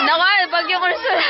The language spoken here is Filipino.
Nakal, bagyo ko na sila.